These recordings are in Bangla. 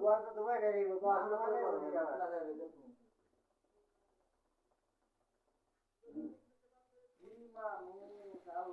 Cuarto tu madre, papá, no me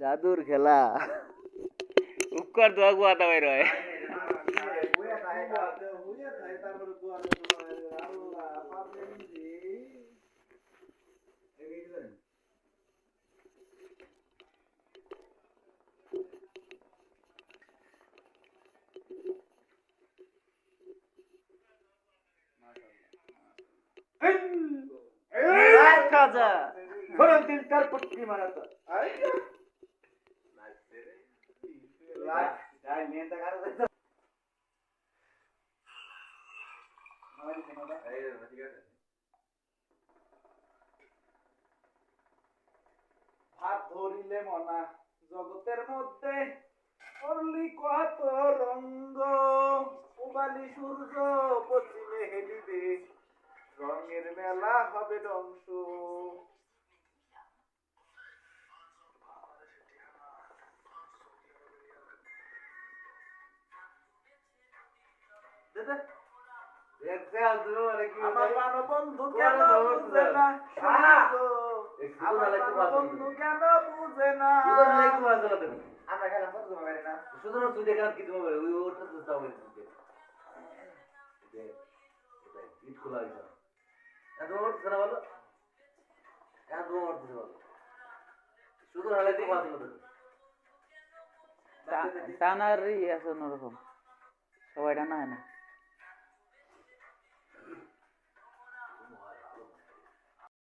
জাদুর খেলা উপকার দোয়া গুয়াতা বাইর হয় খাজা ফরম দিন তার পট্টি মারাতো ভাত ধরিলে মনা, জগতের মধ্যে করলি কত রঙ্গ। উবালি সূর্য পশ্চিমে হেলিবে, রঙের মেলা হবে ধ্বংস। আমার প্রাণবন্ধু কেন বুঝে না? আমার প্রাণবন্ধু কেন বুঝে না? আমরা খেলাম কত সময় পারি না? সুতরাং তুই দেখান কি তোমার ওই ওটা তো তাও ইট খোলা হয়েছে। এত করতেছে না বলো। এত করতেছে বলো। শুধু নালে তো মাছ মতো টানার ইয়ে আছে অন্যরকম। সবাই টানা হয় না।